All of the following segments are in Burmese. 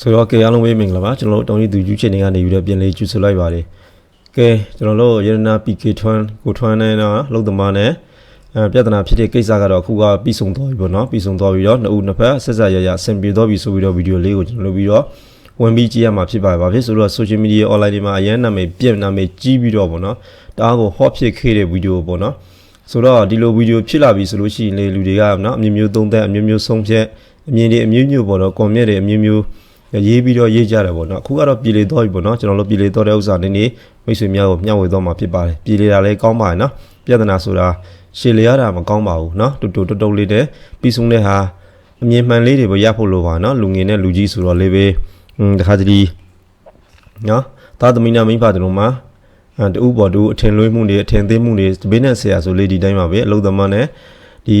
ဆိုတော့ကဲအားလုံးပဲမင်္ဂလာပါကျွန်တော်တို့တောင်ကြီးသူယူချင်နေကနေပြီးတော့ပြန်လေးကျူဆလိုက်ပါတယ်ကဲကျွန်တော်တို့ရတနာ PK ထွန်းကိုထွန်းနေတော့လုံသမားနဲ့အဲပြဿနာဖြစ်တဲ့ကိစ္စကတော့အခုကပြီးဆုံးသွားပြီပေါ့နော်ပြီးဆုံးသွားပြီးတော့နှစ်ဦးနှစ်ဖက်ဆက်ဆက်ရရအဆင်ပြေသွားပြီဆိုပြီးတော့ဗီဒီယိုလေးကိုကျွန်တော်လုပ်ပြီးတော့ဝင်ပြီးကြည့်ရမှာဖြစ်ပါတယ်။ဘာဖြစ်ဆိုတော့ social media online တွေမှာအရန်နာမည်ပြည့်နာမည်ကြီးပြီးတော့ပေါ့နော်။တအားကို hot ဖြစ်ခဲ့တဲ့ဗီဒီယိုပေါ့နော်။ဆိုတော့ဒီလိုဗီဒီယိုဖြစ်လာပြီဆိုလို့ရှိရင်လေလူတွေကနော်အမျိုးမျိုးသုံးသက်အမျိုးမျိုးဆုံးဖြတ်အမြင်တွေအမျိုးမျိုးပေါ့နော် comment တွေအမျိုးမျိုး ရေးပြီးတော့ရေးကြတယ်ပေါ့နော်အခုကတော့ပြည်လေတော့ပြီပေါ့နော်ကျွန်တော်တို့ပြည်လေတော့တဲ့ဥစ္စာနည်းနည်းမိတ်ဆွေများကိုမျှဝေတော့မှာဖြစ်ပါတယ်ပြည်လေတာလည်းကောင်းပါတယ်နော်ပြဿနာဆိုတာရှည်လေရတာမကောင်းပါဘူးနော်တူတူတုတ်တုတ်လေးတဲ့ပြီးဆုံးတဲ့ဟာအမြင်မှန်လေးတွေပဲရဖို့လိုပါနော်လူငယ်နဲ့လူကြီးဆိုတော့လေးပဲอืมတခါတည်းနော်သာသမီနာမိဖတို့မှာအဲတူပေါ်တူအထင်လွှဲမှုတွေအထင်သေးမှုတွေဒီဘေးနဲ့ဆရာဆိုလေးဒီတိုင်းပါပဲအလုံးသမားနဲ့ဒီ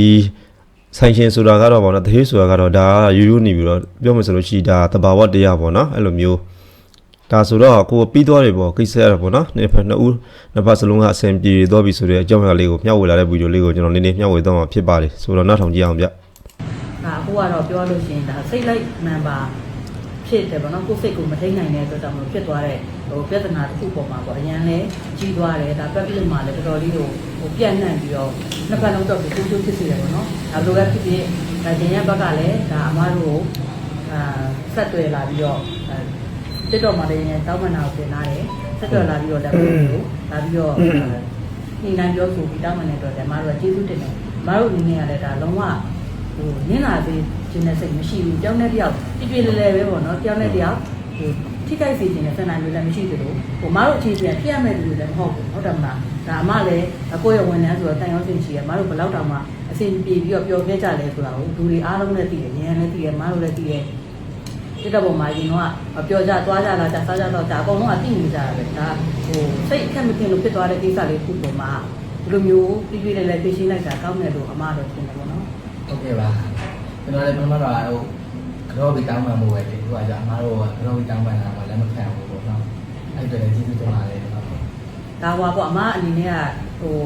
ဆိုင်ရှင်ဆိုတာကတော့ဗောနော်တဟေးဆိုတာကတော့ဒါကရိုးရိုးနေပြီးတော့ပြောမှဆိုလို့ရှိရင်ဒါတဘာဝတရားဗောနော်အဲ့လိုမျိုးဒါဆိုတော့ကိုယ်ပြီးသွားတယ်ဗောကိစ္စရဗောနော်နှစ်ဖက်နှစ်ဦးနှစ်ဖက်စလုံးကအဆင်ပြေသွားပြီဆိုတဲ့အကြောင်းအရာလေးကိုမျှဝေလာတဲ့ဗီဒီယိုလေးကိုကျွန်တော်နည်းနည်းမျှဝေသွားမှာဖြစ်ပါတယ်ဆိုတော့နောက်ထောင်ကြည့်အောင်ဗျဒါအခုကတော့ပြောလို့ရှိရင်ဒါစိတ်လိုက်နံပါတ်ဖြစ်တယ်ဗောနော်ကိုယ်စိတ်ကိုမထိန်နိုင်တဲ့အတွက်ကြောင့်မလို့ဖြစ်သွားတဲ့ ဟိုပြဿနာတစ်ခုပေါ်မှာပေါ့အရန်လဲကြီးသွားတယ်ဒါပတ်ပြစ်မှာလည်းတော်တော်လေးကိုဟိုပြန့်နှံ့ပြီးတော့နှစ်ပတ်လုံးတော့ကိုကျိုးကျိုးဖြစ်စေတယ်ဗောနော်ဒါလိုပဲဖြစ်ဖြစ်ဒါကျင်ရဲ့ဘက်ကလည်းဒါအမားတို့ကိုအာဆက်တွေ့လာပြီးတော့တစ်တော်မှာလည်းတောင်းပန်တာကိုတင်လာတယ်ဆက်တွေ့လာပြီးတော့လည်းကိုလာပြီးတော့ညှိနှိုင်းပြောဆိုပြီးတောင်းပန်တဲ့အတွက်လည်းအမားတို့ကကျေးဇူးတင်တယ်အမားတို့အနေနဲ့ကလည်းဒါလုံးဝဟိုနင်းလာသေးခြင်းနဲ့စိတ်မရှိဘူးကြောင်းတဲ့တယောက်ပြပြလဲလဲပဲပေါ့နော်ကြောင်းတဲ့တယောက်ဟို ထိခိုက်စေခြင်းနဲ့ဆန္ဒမျိုးလည်းမရှိသလိုဟိုမတို့အခြေပြန်ပြရမယ်လို့လည်းမဟုတ်ဘူးဟုတ်တယ်မလားဒါအမလည်းကိုယ့်ရဲ့ဝန်ထမ်းဆိုတော့တန်ရောစင်ရှိရမတို့ဘယ်တော့တောင်မှအစီပြေပြီးတော့ပျော်ခဲ့ကြလဲဆိုတာကိုလူတွေအားလုံးလည်းသိတယ်ဉာဏ်လည်းသိတယ်မတို့လည်းသိတယ်တိတော့ပုံမှာရင်တော့ပျော်ကြသွားကြလာကြစားကြတော့ဒါအကုန်လုံးကသိနေကြတာပဲဒါဟိုစိတ်အခက်မတင်လို့ဖြစ်သွားတဲ့ကိစ္စလေးခုပုံမှာဒီလိုမျိုးပြပြလဲလဲသိရှင်းလိုက်တာကောင်းတယ်လို့အမတော့ထင်တယ်ပေါ့နော်ဟုတ်ကဲ့ပါကျွန်တော်လည်းပထမတော့ဟိုက တော့ပြီးတောင်းပန်မှုပဲဒီခုကကြာအမားတို့ကတော့ပြီးတောင်းပန်တာမှလည်းမခံဘူးပေါ့နော်အဲ့ဒါလည်းကျေးဇူးတင်ပါတယ်ဟုတ်ဒါဟိုပါပေါ့အမအနေနဲ့ကဟို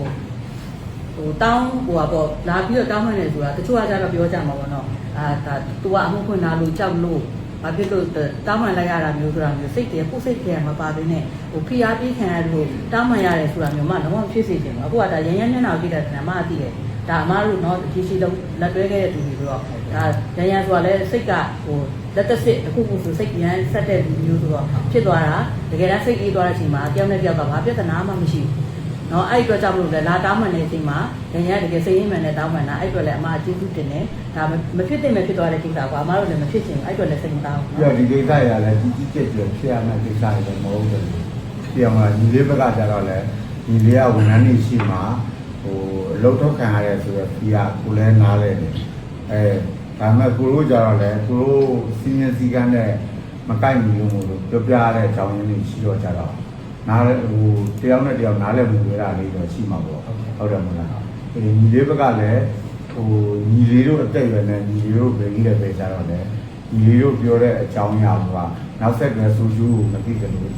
ဟိုတောင်းဟိုပါပေါ့လာပြီးတော့တောင်းမှန်းတယ်ဆိုတာတချို့ကကြတော့ပြောကြမှာပေါ့နော်အာဒါ तू ကအမှုခွင့်လာလို့ကြောက်လို့ဘာဖြစ်လို့တောင်းမှန်လိုက်ရတာမျိုးဆိုတာမျိုးစိတ်တယ်ကိုယ်စိတ်တယ်မပါသေးနဲ့ဟိုဖိအားပေးခံရလို့တောင်းမှန်ရတယ်ဆိုတာမျိုးမှလုံးဝဖြစ်စေချင်ဘူးအခုကဒါရရမျက်နှာကိုကြည့်တဲ့ဓမ္မအသိတယ် ဒါအမတို့တော့ဒီရှိလုံးလက်တွဲခဲ့တဲ့သူတွေဆိုတော့ဒါရရဆိုတာလည်းစိတ်ကဟိုလက်သက်စစ်အခုခုဆိုစိတ်ရမ်းဆက်တဲ့လူမျိုးဆိုတော့ဖြစ်သွားတာတကယ်တမ်းစိတ်အေးသွားတဲ့အချိန်မှာတယောက်နဲ့တယောက်ကဘာပြဿနာမှမရှိဘူးနော်အဲ့အတွက်ကြောင့်မလို့လေလာတောင်းမှန်တဲ့အချိန်မှာရရတကယ်စိတ်ရင်းမှန်တဲ့တောင်းမှန်တာအဲ့အတွက်လည်းအမအကျေးဇူးတင်တယ်ဒါမဖြစ်တဲ့မဖြစ်သွားတဲ့ကိစ္စကွာအမတို့လည်းမဖြစ်ချင်ဘူးအဲ့အတွက်လည်းစိတ်မကောင်းဘူးပြီးတော့ဒီကိစ္စရလည်းကြီးကြီးကျယ်ကျယ်ဖြစ်ရမယ့်ကိစ္စတွေလည်းမဟုတ်ဘူး။ပြောင်းလာညီလေးဘက်ကကြတော့လည်းညီလေးကဝန်ထမ်းတွေရှိမှ ဟိုအလုပ်ထုတ်ခံရတယ်ဆိုတော့ဒီကကိုလည်းနားလဲတယ်။အဲဒါပေမဲ့ကိုတို့ကြတော့လည်းကိုတို့စီမံစည်းကမ်းနဲ့မကိုက်ဘူးလို့ပြောပြရတဲ့အကြောင်းရင်းတွေရှိတော့ကြတော့နားလဲဟိုတယောက်နဲ့တယောက်နားလဲမှုရတာလေးတော့ရှိမှာပေါ့ဟုတ်တယ်မလား။အဲညီလေးဘက်ကလည်းဟိုညီလေးတို့အသက်အရွယ်နဲ့ညီလေးတို့ဘယ်ကြီးလဲပဲကြတော့လည်းဒီလေးတို့ပြောတဲ့အကြောင်းအရာကနောက်ဆက်တွဲဆိုကျူးကိုမသိကြလို့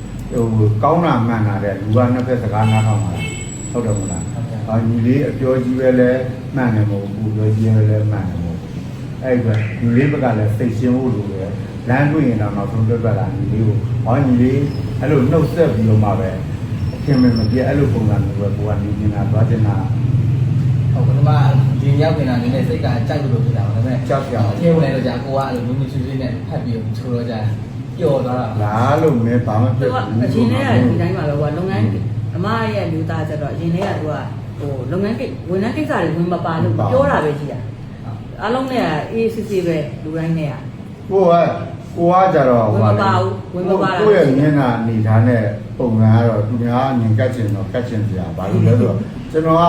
ဟိုကောင်းတာမှန်တာတဲ့လူကနှစ်ဖက်စကားနားထောင်တာဟုတ်တယ်မလား။ ဟာညီလေးအပြောကြီးပဲလဲမှန်တယ်မဟုတ်ဘူးပြောကြီးပဲလဲမှန်တယ်မဟုတ်ဘူး။အဲ့ဒါညီလေးဘက်ကလည်းစိတ်ရှင်းဖို့လိုတယ်။လမ်းတွေ့ရင်တော့နောက်ဆုံးပြတ်လာညီလေးကိုဟောညီလေးအဲ့လိုနှုတ်ဆက်ပြီးတော့မှပဲအခင်မမပြအဲ့လိုပုံစံမျိုးပဲကိုကနေနေတာသွားချင်တာဟုတ်ပထမဒီရောက်နေတာနည်းနည်းစိတ်ကအကြိုက်လို့ဖြစ်တာပါဒါပေမဲ့အထင်းဝင်လိုက်တော့ကြာကိုကအဲ့လိုမျိုးမျိုးဆွေးဆွေးနဲ့ဖတ်ပြီးချိုးတော့ကြာပျော်သွားတာလားလို့မင်းဘာမှသူဖြစ်ကအဘူးရင်ထဲကဒီတိုင်းမှာပဲကွာလုပ်ငန်းအမရဲ့လူသားကျတော့အရင်ထဲကသူက ဟိုလုပ်ငန်းကိဝန်ထမ်းကိစ္စတွေဝင်မပါလို့ပြောတာပဲကြီးတာအားလုံးနဲ့အေးစစ်စစ်ပဲလူတိုင်းနဲ့ကကိုကကိုကကြတော့ဝင်မပါဘူးဝင်မပါတာကိုယ့်ရဲ့မျက်နှာအနေထားနဲ့ပုံစံကတော့သူများငင်ကတ်ချင်တော့ကတ်ချင်စရာဘာလို့လဲဆိုတော့ကျွန်တော်က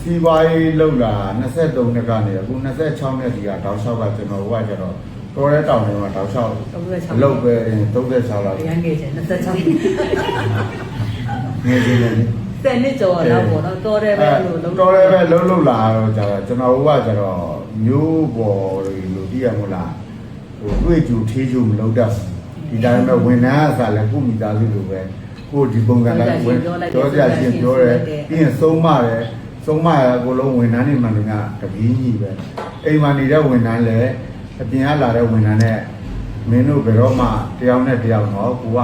စီးပွားရေးလုပ်တာ23နှစ်ကနေအခု26နှစ်ဒီကတောက်လျှောက်ကကျွန်တော်ကကြတော့တော်တဲ့တောင်တွေမှာတောက်လျှောက်အလုပ်ပဲ36လောက်ရန်ကေချင်26ငယ်ချင်းနေ တဲ့နှစ်ကျော်တော့ပေါ့နော်တော်တယ်ပဲလို့လုံးတော်တယ်ပဲလုံးလုံးလာတော့ကြတော့ကျွန်တော်ကကြတော့မျိုးပေါ်လို့တည်ရမလားဟိုတွေ့ကြူထေးကြူမလုပ်တတ်ဘူးဒီတိုင်းပဲဝန်ထမ်းအစားလည်းကိုမိသားစုလိုပဲကိုဒီပုံစံတိုင်းဝင်ပြောကြချင်းပြောတယ်ပြီးရင်သုံးမတယ်သုံးမရအကုန်လုံးဝန်ထမ်းတွေမှလည်းကတပီးကြီးပဲအိမ်မှာနေတဲ့ဝန်ထမ်းလည်းအပြင်ကလာတဲ့ဝန်ထမ်းနဲ့ဟမင်းတို့ဘယ်တော့မှတယောက်နဲ့တယောက်တော့ကိုက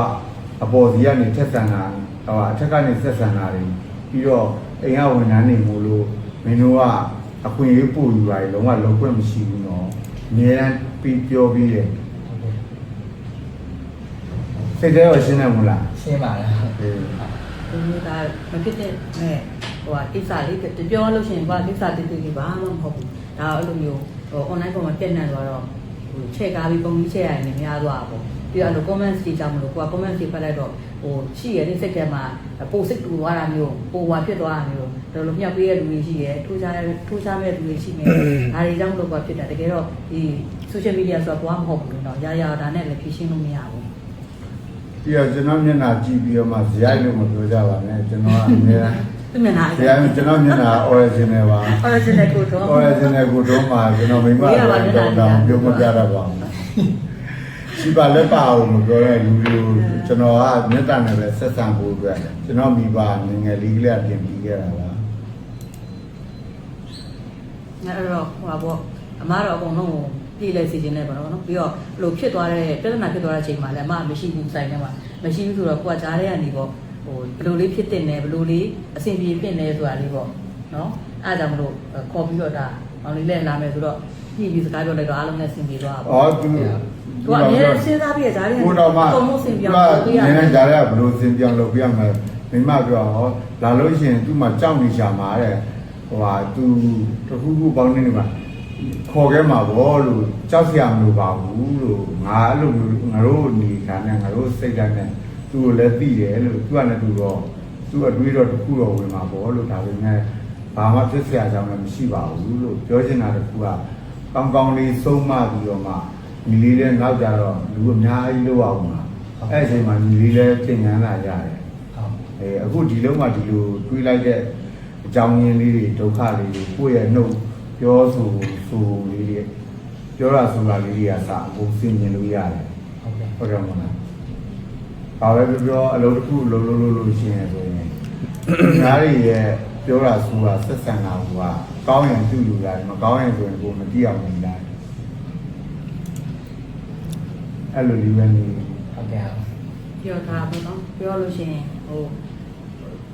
အပေါ်စီကနေထက်ဆန်တာ ဟိုအထက်ကနေဆက်ဆန်တာတွေပြီးတော့အိမ်ကဝန်ထမ်းတွေမို့လို့မင်းတို့ကအခွင့်အရေးပို့ယူတာတွေလုံးဝလုံးခွင့်မရှိဘူးနော်အများအားပြီးပြောပြီးတယ်ဟုတ်ကဲ့စိတ်ထဲရောရှင်းတယ်မို့လားရှင်းပါလားအေးဒီလိုဒါမဖြစ်တဲ့နဲ့ဟိုဟာကိစ္စလေးပြောလို့ရှိရင်ဘာကိစ္စတိတိလေးဘာမှမဟုတ်ဘူးဒါအဲ့လိုမျိုးဟို online ပေါ်မှာပြက်နှံသွားတော့ဟိုချက်ကားပြီးပုံကြီးချက်ရရင်လည်းများသွားတာပေါ့ ပြီးတော့အဲ့လို comments တွေကြောင့်မလို့ကိုက comments တွေဖတ်လိုက်တော့ဟိုရှိရတဲ့စိတ်ထဲမှာပိုစိတ်တူသွားတာမျိုးပိုဝါဖြစ်သွားတာမျိုးဒါလိုမြောက်ပေးရတဲ့လူတွေရှိရထိုးချတဲ့ထိုးချမဲ့လူတွေရှိနေဒါတွေကြောင့်မလို့ကဖြစ်တာတကယ်တော့ဒီ social media ဆိုတာဘာမှမဟုတ်ဘူးเนาะရရဒါနဲ့လည်းဖြည့်ရှင်းလို့မရဘူး ပြီးတော့ကျွန်တော်မျက်နှာကြည့်ပြီးတော့မှဇယိုက်လို့မပြောကြပါနဲ့ကျွန်တော်ကအများ သူမျက်နှာ ဇယိုက်ကျွန်တော်မျက်နှာ original ပါ original ကိုတော့ original ကိုတော့မှကျွန်တော်မိမတော့တော့ပြောမပြတတ်ပါဘူး ရှိပါလက်ပါအောင်မပြောတဲ့လူတွေကိုကျွန်တော်ကမေတ္တာနဲ့ပဲဆက်ဆံဖို့အတွက်ကျွန်တော်မိဘငယ်ငယ်လေးကလေးပြင်ပြီးခဲ့တာပါအဲ့တော့ဟိုပါပေါ့အမားတော့အကုန်လုံးကိုပြည်လိုက်စီခြင်းနဲ့ပေါ့နော်ပြီးတော့ဘလို့ဖြစ်သွားတဲ့ပြဿနာဖြစ်သွားတဲ့အချိန်မှာလည်းအမမရှိဘူးဆိုင်ထဲမှာမရှိဘူးဆိုတော့ကိုကကြားထဲကနေပေါ့ဟိုဘလို့လေးဖြစ်တင်တယ်ဘလို့လေးအဆင်ပြေဖြစ်နေဆိုတာလေးပေါ့နော်အဲ့ဒါကြောင့်မလို့ခေါ်ပြီးတော့ဒါမောင်လေးလည်းလာမယ်ဆိုတော့ညှိပြီးစကားပြောလိုက်တော့အားလုံးနဲ့ဆင်ပြေသွားပါอ๋อပေါ့ သူကအများကြီးစဉ်းစားပြီးရဇာတ်ရည်ကိုတော့မှပုံမှုစင်ပြောင်းလုပ်ပြီးရနေကြရဘလို့စင်ပြောင်းလုပ်ပြရမယ်မိမပြောဟောလာလို့ရှိရင်သူ့မှာကြောက်နေရှာမှာတဲ့ဟိုဟာသူတခုခုပေါင်းနေနေမှာခေါ်ခဲ့မှာဗောလို့ကြောက်စရာမလိုပါဘူးလို့ငါအဲ့လိုမျိုးငါတို့နေခံနဲ့ငါတို့စိတ်ဓာတ်နဲ့သူ့ကိုလည်းသိတယ်လို့သူကလည်းသူတော့သူ့အတွေးတော့တခုတော့ဝင်မှာဗောလို့ဒါပေမဲ့ဘာမှဖြစ်စရာအကြောင်းလည်းမရှိပါဘူးလို့ပြောချင်တာတခုကကောင်းကောင်းလေးဆုံးမပြီးတော့မှ ညီလေးလည်းနောက်ကြတော့လူအများကြီးလို့အောင်မှာအဲ့ဒီအချိန်မှာညီလေးလည်းသင်ငန်းလာရတယ်ဟုတ်အဲအခုဒီလုံးမှာဒီလိုတွေးလိုက်တဲ့အကြောင်းရင်းလေးတွေဒုက္ခလေးတွေကိုယ့်ရဲ့နှုတ်ပြောဆိုဆိုလေးတွေပြောရဆိုတာလေးတွေကစအခုသိမြင်လို့ရတယ်ဟုတ်ကဲ့ဟုတ်တယ်မလား။ဘာပဲပြောပြောအလုပ်တစ်ခုလုံးလုံးလုံးလို့ရှိရင်ဆိုရင်ညားတွေရဲ့ပြောတာဆိုတာဆက်ဆံတာကကောင်းရင်သူ့လူလာမကောင်းရင်ဆိုရင်ကိုမတိအောင်နေလိုက်။ အဲ့လိုလေးပဲနေဟုတ်ကဲ့ဟုတ်ပြောတာပေါ့နော်ပြောလို့ရှိရင်ဟို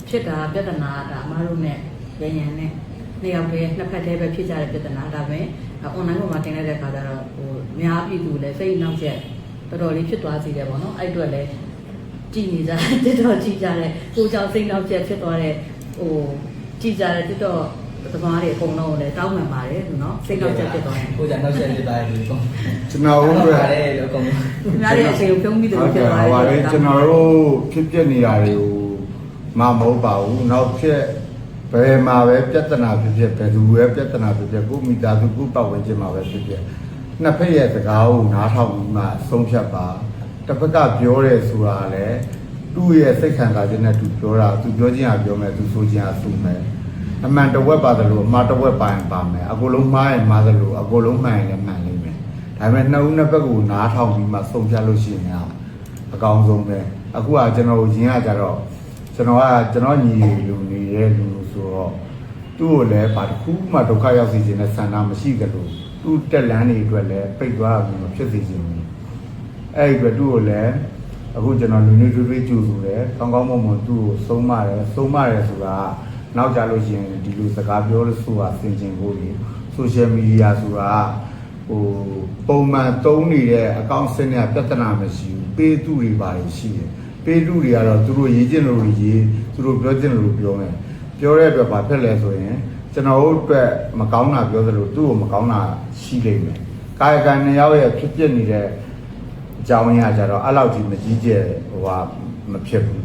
ဖြစ်တာပြဿနာဒါအမားတို့နဲ့ရရန်နဲ့နှစ်ယောက်တည်းနှစ်ဖက်တည်းပဲဖြစ်ကြတဲ့ပြဿနာဒါပဲ online ပေါ်မှာတင်လိုက်တဲ့ခါကျတော့ဟိုအများပြည်သူလည်းစိတ်နှောက်ရက်တော်တော်လေးဖြစ်သွားစေတယ်ပေါ့နော်အဲ့အတွက်လည်းကြည်နေကြတယ်တော်တော်ကြည်ကြတယ်ကိုကြောင့်စိတ်နှောက်ရက်ဖြစ်သွားတဲ့ဟိုကြည်ကြတဲ့တော်တော် သမားတွေအကုန်လုံးကိုလည်းတောင်းပန်ပါတယ်သူနော်စိတ်နှောက်ရက်ဖြစ်သွားရင်ကိုကြနောက်ဆက်ဖြစ်သွားတယ်ဒီကောင်ကျွန်တော်တို့ဟုတ်ကပါတယ်လို့အကုန်သူများရဲ့အချိန်ကိုပြုံးပြီးတယ်ဟုတ်ဖြစ်ကဲ့သွားဟိုတယ်ပါလေကျွန်တော်တို့ဖြစ်ပြနေတာတွေကိုမမဟုတ်ပါဘူးနောက်ဖြစ်ဘယ်မှာပဲပြဿနာဖြစ်ဖြစ်ဘယ်သူပဲပြဿနာဖြစ်ဖြစ်ကိုမိသားစုကိုပတ်ဝန်းကျင်မှာပဲဖြစ်ဖြစ်နှစ်ဖက်ရဲ့စကားကိုနားထောင်ပြီးမှဆုံးဖြတ်ပါတစ်ဖက်ကပြောရဲဆိုတာလည်းသူ့ရဲ့စိတ်ခံစားခြင်းနဲ့သူပြောတာသူပြောခြင်းကပြောမယ်သူဆိုခြင်းကဆိုမယ် အမှန်တဝက်ပါတယ်လို့အမှားတဝက်ပါရင်ပါမယ်အကုန်လုံးမှားရင်မှားတယ်လို့အကုန်လုံးမှန်ရင်လည်းမှန်လိမ့်မယ်ဒါပေမဲ့နှစ်ဦးနှစ်ဘက်ကိုနားထောင်ပြီးမှဆုံးဖြတ်လို့ရှိရင်အကောင်းဆုံးပဲအခုကကျွန်တော်ရင်းကကြတော့ကျွန်တော်ကကျွန်တော်ညီလူနေတဲ့လူဆိုတော့သူ့ကိုလည်းဘာတစ်ခုမှဒုက္ခရောက်စေခြင်းနဲ့ဆန္ဒမရှိကြလို့သူ့တက်လန်းတွေအတွက်လည်းပိတ်သွားတာမျိုးမဖြစ်စေချင်ဘူးအဲ့ဒီအတွက်သူ့ကိုလည်းအခုကျွန်တော်လူမျိုးတွေးတွေးကြိုဆိုတယ်ကောင်းကောင်းမွန်မွန်သူ့ကိုဆုံးမတယ်ဆုံးမတယ်ဆိုတာက နောက်ကြလို့ရှိရင်ဒီလိုစကားပြောလို့ဆိုတာဆင်ခြင်ဖို့လေဆိုရှယ်မီဒီယာဆိုတာကဟိုပုံမှန်သုံးနေတဲ့အကောင့်စနစ်ကပြဿနာမရှိဘူးပေးသူတွေပါတယ်ရှိတယ်ပေးသူတွေကတော့သူတို့ရေးကျင်လို့ရေးသူတို့ပြောကျင်လို့ပြောမယ်ပြောတဲ့အတွက်ဘာဖြစ်လဲဆိုရင်ကျွန်တော်တို့အတွက်မကောင်းတာပြောသလိုသူ့ကိုမကောင်းတာရှိလိမ့်မယ်ကာယကံနှစ်ယောက်ရဲ့ဖြစ်ဖြစ်နေတဲ့အကြောင်းအရာကြတော့အဲ့လောက်ကြီးမကြီးကျယ်ဟိုဟာမဖြစ်ဘူး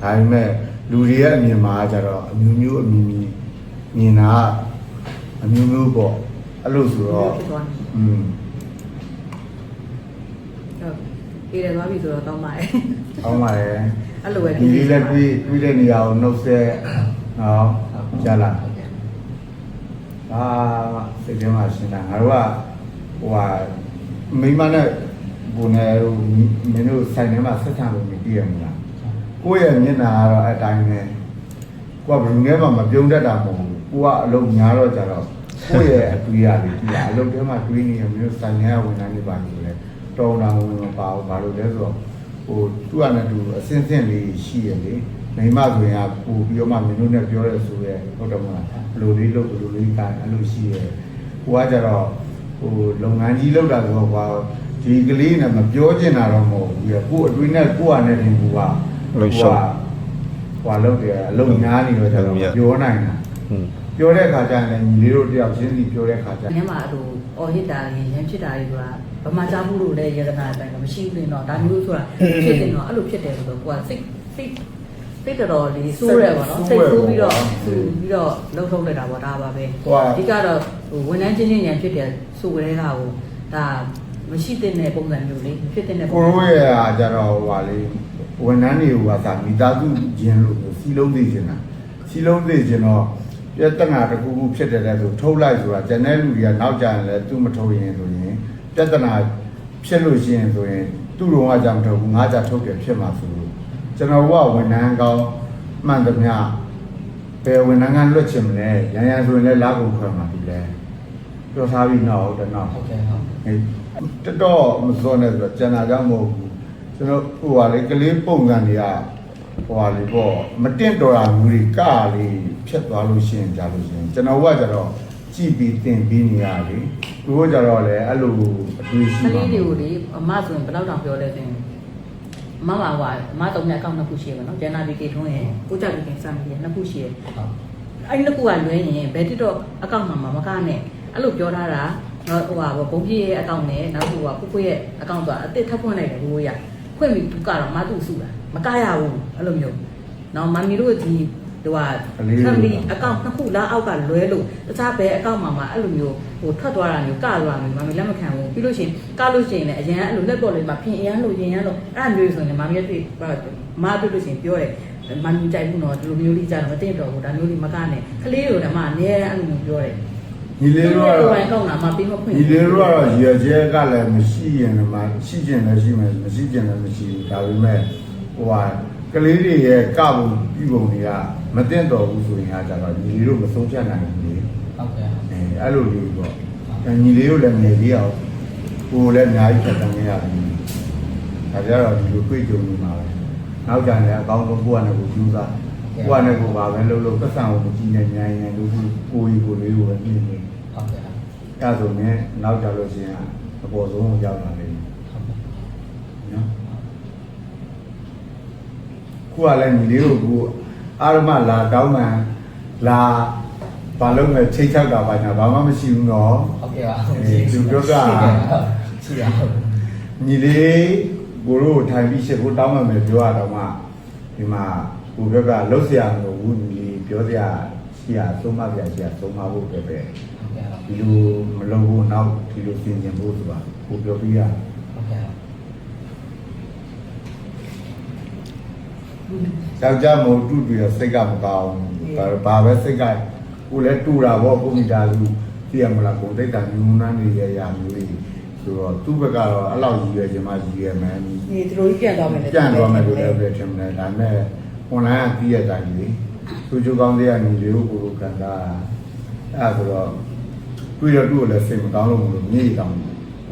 ဒါပေမဲ့ လူတွေရဲ့အမြင်မှာကြတော့အမျိုးမျိုးအမြင်မျိုးမြင်တာကအမျိုးမျိုးပေါ့အဲ့လိုဆိုတော့ဖြစ်သွားတယ်อืมဟုတ်ပြေးတယ်သွားပြီဆိုတော့တောင်းပါတယ်အောင်းပါလေအဲ့လိုပဲဒီလေးလည်းပြီးပြီးတဲ့နေရာကိုနှုတ်ဆက်နော်ကြားလားဟုတ်ကဲ့အာစိတ်ထဲမှာရှင်းတာငါတို့ကဟိုဟာမိမနဲ့ဘုံနဲ့ဟိုမင်းတို့ဆိုင်ထဲမှာဆက်ဆံလို့မတည်ရမလား ကိုယ့်ရဲ့မျက်နှာကတော့အတိုင်းပဲကိုကဘယ်သူနဲ့မှမပြုံးတတ်တာမဟုတ်ဘူးကိုကအလုံးများတော့ကြတော့ကိုယ့်ရဲ့အတွေ့အကြုံတွေဒီအလုံးထဲမှာတွေးနေရမျိုးဆိုင်ရဝင်နိုင်နေပါလို့လေတော်တာဝင်မပါဘူးဘာလို့လဲဆိုတော့ဟိုသူ့အနဲ့သူအစင်းစင်းလေးရှိရလေမိမဆိုရင်ကပို့ပြီးတော့မှမင်းတို့နဲ့ပြောရဲဆိုရဲဟုတ်တယ်မလားဘယ်လိုလေးလုပ်ဘယ်လိုလေးကိုင်အဲ့လိုရှိရဲဟိုကကြတော့ဟိုလုပ်ငန်းကြီးလုပ်တာဆိုတော့ကွာဒီကလေးနဲ့မပြောချင်တာတော့မဟုတ်ဘူးပြကို့အတွင်းနဲ့ကို့အနေနဲ့ကူက ဟိုဟိုလုပ်တယ်အလုပ်များနေတော့ကြတော့ပြောနိုင်တာอืมပြောတဲ့အခါကျရင်ညီလေးတို့တယောက်ချင်းစီပြောတဲ့အခါကျ။ညမှာအတူအော်ဟစ်တာရင်ရမ်းဖြစ်တာတွေဆိုတာဗမာကြားမှုလို့လည်းယရနာအတိုင်းကမရှိဘူးလေတော့ဒါမျိုးဆိုတာဖြစ်နေတော့အဲ့လိုဖြစ်တယ်ဆိုတော့ကိုကစိတ်စိတ်စိတ်တော်တော်လေးစိုးရဲပါတော့စိတ်ဆိုးပြီးတော့ပြီးတော့လှုပ်ထုတ်လိုက်တာပေါ့ဒါပါပဲဟိုကအဓိကတော့ဟိုဝန်ထမ်းချင်းချင်းရန်ဖြစ်တယ်ဆိုကြတဲ့ဟာကိုဒါမရှိတဲ့ပုံစံမျိုးလေးဖြစ်တဲ့ပုံကိုစံရိုးရဲ့အားကြတော့ဟိုပါလေ ဝန်ထမ်းတွေကသာမိသားစုချင်းလို့စီလုံးသိချင်တာစီလုံးသိချင်တော့ပြဿနာတစ်ခုခုဖြစ်တယ်တဲ့ဆိုထုတ်လိုက်ဆိုတာကျန်တဲ့လူတွေကနောက်ကြရင်လည်းသူမထုတ်ရင်ဆိုရင်ပြဿနာဖြစ်လို့ရှိရင်ဆိုရင်သူ့တော်ကကြမထုတ်ဘူးငါကြထုတ်တယ်ဖြစ်မှာဆိုလို့ကျွန်တော်ကဝန်ထမ်းကောင်းမှန်သမျှဘယ်ဝန်ထမ်းကလွတ်ချင်မလဲရန်ရန်ဆိုရင်လည်းလာကုန်ခွဲမှာဒီလဲပြောထားပြီးတော့ဟုတ်တယ်နော်ဟုတ်ကဲ့ဟုတ်ဟဲ့တတော်မစောနဲ့ဆိုတော့ကျန်တာကြောင့်မဟုတ်ဘူး ကျွန်တော်ဟိုဟာလေကလေးပုံစံတွေကဟိုဟာလေပေါ့မတင့်တော်တာမျိုးတွေကလေးဖြတ်သွားလို့ရှိရင်ကြာလို့ရှိရင်ကျွန်တော်ကကြတော့ကြည်ပြီးတင်ပြီးနေရလေသူတို့ကြတော့လေအဲ့လိုအတွေ့ရှိကပါလေးဘူးတွေကိုလေအမဆိုရင်ဘယ်တော့တောင်ပြောလဲဆိုရင်မမဟွာအမတုံးမြအကောင့်နှစ်ခုရှိရပါတော့ဂျန်နာဘီကေထွန်းရဲ့ကိုကြဘီကေစံပြီးနှစ်ခုရှိရဟုတ်အဲ့နှစ်ခုကလွဲရင်ဘယ်တိတော့အကောင့်မှာမကနဲ့အဲ့လိုပြောထားတာဟိုဟာဘုံပြည့်ရဲ့အကောင့်နဲ့နောက်တစ်ခုကဖူဖူရဲ့အကောင့်ဆိုတာအစ်စ်ထပ်ဖွင့်လိုက်တယ်ဘိုးရ ဖွင့်ပြီးသူကတော့မတူစုတာမကရဘူးအဲ့လိုမျိုးနော်မမီတို့ဒီဟိုဟာဖမ်လီအကောင့်နှစ်ခုလားအောက်ကလွဲလို့တခြားဘယ်အကောင့်မှာမှအဲ့လိုမျိုးဟိုထွက်သွားတာမျိုးကသွားတာမျိုးမမီလက်မခံဘူးပြီးလို့ရှိရင်ကလို့ရှိရင်လည်းအရန်အဲ့လိုလက်ပေါ်လေးမှာပြင်အရန်လို့ရင်ရန်လို့အဲ့လိုမျိုးဆိုရင်မမီရဲ့တွေ့မတွေ့လို့ရှိရင်ပြောတယ်မန်ကြိုက်ဘူးနော်ဒီလိုမျိုးလေးကြတော့မသိတော့ဘူးဒါမျိုးလေးမကနဲ့ကလေးတို့ကမှအများအဲ့လိုမျိုးပြောတယ် ညီလေးတို့ကတော့ဘယ်ကောင်းတာမှပြီးမဖွင့်ညီလေးတို့ကတော့ရည်ရဲကလည်းမရှိရင်လည်းမရှိကျင်လည်းရှိမယ်မရှိကျင်လည်းမရှိဘူးဒါပေမဲ့ဟိုဟာကလေးတွေရဲ့ကပုံပြုပုံတွေကမတင့်တော်ဘူးဆိုရင်အားကြတော့ညီလေးတို့မဆုံးဖြတ်နိုင်ဘူးလေဟုတ်ကဲ့အဲအဲ့လိုလေးပေါ့အဲညီလေးတို့လည်းငယ်လေးအောင်ကိုယ်လည်းအများကြီးဖြတ်တန်းခဲ့ရတယ်ဒါကြတော့ဒီလိုတွေ့ကြုံနေမှာပဲနောက်ကြရင်အကောင်းဆုံးကိုယ့်အနေကိုကြိုးစား ကိုယ့်အနေကိုပါပဲလှုပ်လို့သက်ဆံကိုမကြည့်နဲ့ညာရင်လို့ကိုယ်ကြီးကိုယ်လေးကိုပဲမြင်နေဟုတ်ကဲ့အဲဆိုရင်နောက်ကြလို့ရှိရင်အပေါ်ဆုံးကိုရောက်လာလိမ့်မယ်ဟုတ်ကဲ့နော်ခုကလည်းညီလေးတို့ကအာရမလာတောင်းမှန်လာဘာလို့လဲချိတ်ချောက်တာပါညာဘာမှမရှိဘူးနော်ဟုတ်ကဲ့ပါအေးသူပြောတာရှိရဟုတ်ညီလေးကိုတို့ထိုင်ပြီးရှစ်ကိုတောင်းမှန်မယ်ပြောရတော့မှဒီမှာ သူဘက်ကလှုပ်ရှားမှုဝူလီပြောစရာရှိရသုံးမပြရှိရသုံးမဖို့ပဲပဲဒီလိုမလုပ်ဘူးနောက်ဒီလိုပြင်ကျင်ဖို့ဆိုတာကိုပြောပြရယောက်ျားမို့တူပြီးတော့စိတ်ကမကောင်းဘူးဘာပဲစိတ်ကကိုလည်းတူတာပေါ့ကိုမိသားစုသိရမလားကိုတိတ်တာညူနာနေရရာမျိုးကြီးဆိုတော့သူ့ဘက်ကတော့အဲ့လောက်ကြီးရကျမကြီးရမယ်ဒီသူတို့ပြန်သွားမယ်ပြန်သွားမယ်လို့လည်းထင်တယ်ဒါပေမဲ့ online ကပြီးရတိုင်းလေသူချိုးကောင်းတဲ့ညီလေးကိုကိုလိုကန်တာအဲ့ဒါဆိုတော့တွေ့တော့သူ့ကိုလည်းစိတ်မကောင်းလို့မလို့မြေတောင်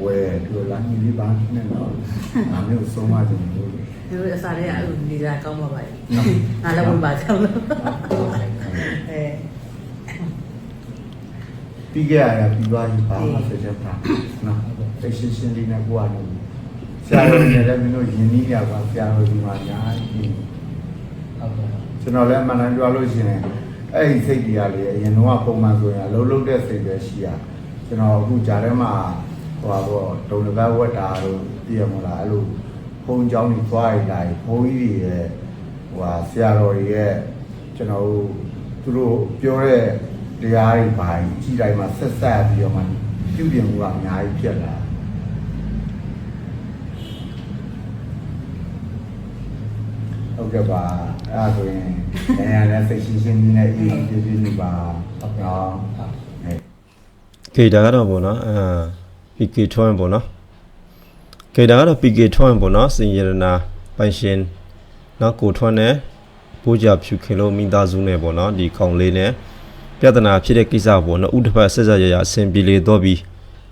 ဝဲသူလာညီလေးပါနဲ့တော့အမျိုးဆုံးမခြင်းလို့ဒီလိုအစားတွေကအဲ့လိုနေတာကောင်းပါပါရဲ့ငါလည်းဝင်ပါကြောင်းလို့အဲပြီးခဲ့ရတာပြီးသွားပြီပါမဆက်ချက်ပါနော်သိရှင်းရှင်းလေးနဲ့ကိုကနေဆရာတော်နဲ့လည်းမင်းတို့ယဉ်နီးကြပါဆရာတော်ဒီမှာညာကြီးဟုတ် ကဲ့ ကျွန်တော်လည်းမနန်ကြွားလို့ရှိရင်အဲ့ဒီစိတ်တရားလေးအရင်တော့ပုံမှန်ဆိုရင်လှုပ်လှုပ်တဲ့စိတ်ပဲရှိရကျွန်တော်အခုဂျာထဲမှာဟိုပါပေါ့ဒုံတပတ်ဝက်တာတို့ပြရမလားအဲ့လိုဘုံเจ้าတွေသွားရတာဘုံကြီးတွေရဲ့ဟိုဟာဆရာတော်တွေရဲ့ကျွန်တော်တို့သူတို့ပြောတဲ့တရားတွေပါကြီးတိုင်းမှာဆက်ဆက်ပြီးတော့မှပြုပြင်မှုကအများကြီးဖြစ်လာ ဟုတ်ကဲ့ပါအဲ့ဒါဆိုရင်နေရာနဲ့စိတ်ရှင်းရှင်းလေးနဲ့အေးအေးပြပြနေပါဟုတ်ကဲ့ဟုတ်ကေဒါကတော့ပေါ့နော်အာ PK ထွန်းပေါ့နော်ကေဒါကတော့ PK ထွန်းပေါ့နော်စင်ရနာပိုင်ရှင်နော်ကိုထွန်းနဲ့ပိုးကြဖြူခင်လို့မိသားစုနဲ့ပေါ့နော်ဒီခေါင်လေးနဲ့ပြဿနာဖြစ်တဲ့ကိစ္စပေါ့နော်ဥတစ်ဖက်ဆက်ဆက်ရရအဆင်ပြေလေတော့ပြီး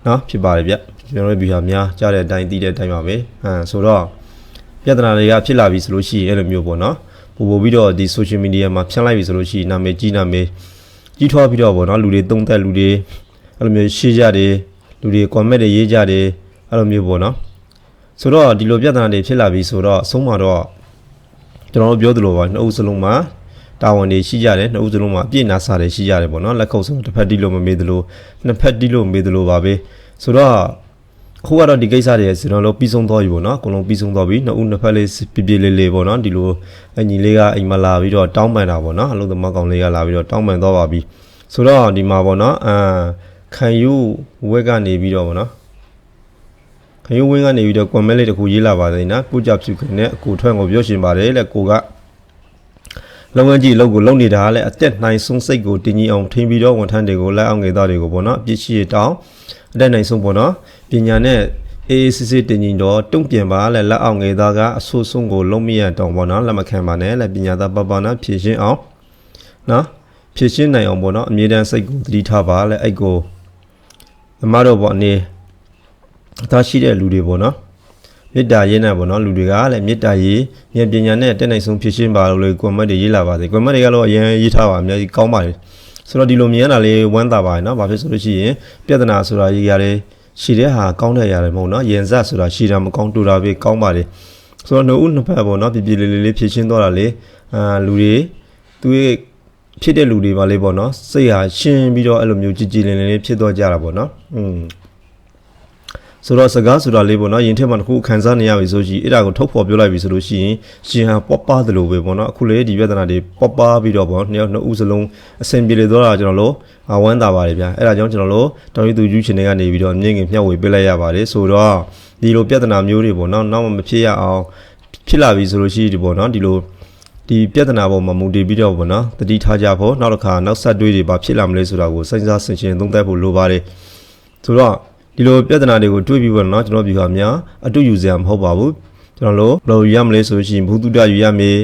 နော်ဖြစ်ပါတယ်ဗျကျွန်တော်တို့ဗီဟာများကြားတဲ့အတိုင်းသိတဲ့အတိုင်းပါပဲဟမ်ဆိုတော့ ပြဿနာတွေကဖြစ်လာပြီဆိုလို့ရှိရင်အဲ့လိုမျိုးပေါ့နော်ပို့ပို့ပြီးတော့ဒီ social media မှာဖြန့်လိုက်ပြီဆိုလို့ရှိရင်နာမည်ကြီးနာမည်ကြီးထွားပြီးတော့ပေါ့နော်လူတွေတုံးသက်လူတွေအဲ့လိုမျိုးရှေ့ကြတယ်လူတွေ comment တွေရေးကြတယ်အဲ့လိုမျိုးပေါ့နော်ဆိုတော့ဒီလိုပြဿနာတွေဖြစ်လာပြီဆိုတော့အဆုံးမှာတော့ကျွန်တော်တို့ပြောသလိုပါနှစ်ဦးစလုံးမှာတာဝန်တွေရှိကြတယ်နှစ်ဦးစလုံးမှာအပြည့်နာစာတွေရှိကြတယ်ပေါ့နော်လက်ခုပ်ဆိုတော့တစ်ဖက်တီးလို့မမေးသလိုနှစ်ဖက်တီးလို့မေးသလိုပါပဲဆိုတော့အ ခုကတော့ဒီကိစ္စတွေကျွန်တော်တို့ပြီးဆုံးသွားပြီပေါ့နော်အကုန်လုံးပြီးဆုံးသွားပြီနှစ်ဦးနှစ်ဖက်လေးပြပြလေးလေးပေါ့နော်ဒီလိုအညီလေးကအိမ်မှာလာပြီးတော့တောင်းပန်တာပေါ့နော်အလုပ်သမားကောင်လေးကလာပြီးတော့တောင်းပန်သွားပါပြီဆိုတော့ဒီမှာပေါ့နော်အာခံယူဝက်ကနေပြီးတော့ပေါ့နော်ခရုံးဝင်းကနေပြီးတော့ comment လေးတစ်ခုရေးလာပါသေးနော်ပူကြဖြူခင်နဲ့အကူထွက်ကိုပြောရှင်ပါတယ်လက်ကိုကလုံငန်းကြီးအလုပ်ကိုလုပ်နေတာကလည်းအသက်နိုင်ဆုံးစိတ်ကိုတင်ကြီးအောင်ထိန်ပြီးတော့ဝန်ထမ်းတွေကိုလက်အောင်ငယ်သားတွေကိုပေါ့နော်အပြစ်ရှိရတောင်း အသက်နိုင်ဆုံးပေါ့နော်ပညာနဲ့အေးအေးစစ်စစ်တင်ကြီးတော့တုံ့ပြန်ပါလက်လက်အောင်ငယ်သားကအဆိုးဆုံးကိုလုံးမရတောင်းပေါ့နော်လက်မခံပါနဲ့လက်ပညာသားပပနာဖြည့်ရှင်းအောင်နော်ဖြည့်ရှင်းနိုင်အောင်ပေါ့နော်အမြဲတမ်းစိတ်ကိုသတိထားပါလက်အဲ့ကိုအမတို့ပေါ့အနေအသားရှိတဲ့လူတွေပေါ့နော်မေတ္တာရေးနေပေါ့နော်လူတွေကလည်းမေတ္တာရေးဉာဏ်ပညာနဲ့တက်နိုင်ဆုံးဖြစ်ရှင်းပါလို့လေကွန်မန့်တွေရေးလာပါစေကွန်မန့်တွေကတော့အရင်ရေးထားပါအများကြီးကောင်းပါတယ် ဆိုတော့ဒီလိုမြင်ရတာလေးဝမ်းသာပါတယ်နော်ဘာဖြစ်ဆိုလို့ရှိရင်ပြဿနာဆိုတာရေးရတယ်ရှိတဲ့ဟာကောင်းတဲ့ရတယ်မဟုတ်နော်ရင်ဆက်ဆိုတာရှိတာမကောင်းတူတာပဲကောင်းပါတယ်ဆိုတော့နှုတ်ဦးနှစ်ဖက်ပေါ့နော်ပြပြလေးလေးလေးဖြစ်ရှင်းသွားတာလေအာလူတွေသူရဲ့ဖြစ်တဲ့လူတွေပါလေပေါ့နော်စိတ်ဟာရှင်းပြီးတော့အဲ့လိုမျိုးကြည်ကြည်လင်လင်လေးဖြစ်သွားကြတာပေါ့နော်อืม ဆိုတော့စကားဆိုတာလေးပေါ့နော်ယင်ထက်မှတစ်ခုခံစားနေရပြီဆိုရှိအဲ့ဒါကိုထုတ်ဖော်ပြောလိုက်ပြီဆိုလို့ရှိရင်ရှင်ဟာပော့ပါတယ်လို့ပဲပေါ့နော်အခုလေဒီပြဿနာတွေပော့ပါပြီးတော့ပေါ့နှစ်ယောက်နှစ်ဦးစလုံးအဆင်ပြေလေတော့တာကျွန်တော်တို့အဝမ်းသာပါတယ်ဗျာအဲ့ဒါကြောင့်ကျွန်တော်တို့တောင်ရီသူယူရှင်တွေကနေပြီးတော့မြင့်ငင်မျှဝေပေးလိုက်ရပါတယ်ဆိုတော့ဒီလိုပြဿနာမျိုးတွေပေါ့နော်နောက်မှမဖြစ်ရအောင်ဖြစ်လာပြီဆိုလို့ရှိရင်ဒီပေါ့နော်ဒီလိုဒီပြဿနာပေါ်မှာမူတည်ပြီးတော့ပေါ့နော်တတိထားကြဖို့နောက်တစ်ခါနောက်ဆက်တွဲတွေဘာဖြစ်လာမလဲဆိုတာကိုစဉ်းစားဆင်ခြင်သုံးသပ်ဖို့လိုပါတယ်ဆိုတော့ ဒီလိုပြဿနာတွေကိုတွေးပြီးပေါ့နော်ကျွန်တော်ပြောခါများအတူယူစရာမဟုတ်ပါဘူးကျွန်တော်တို့ဘယ်လိုယူရမလဲဆိုလို့ရှိရင်ဘုသူတ္တယူရမေး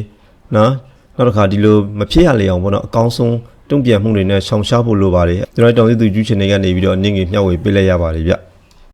နော်နောက်တစ်ခါဒီလိုမဖြစ်ရလေအောင်ပေါ့နော်အကောင်းဆုံးတုံ့ပြန်မှုတွေနဲ့ရှောင်ရှားဖို့လိုပါတယ်ကျွန်တော်တောင်သူကျူးချင်တွေကနေပြီးတော့အနေငယ်မျှဝေပေးလိုက်ရပါတယ်ဗျ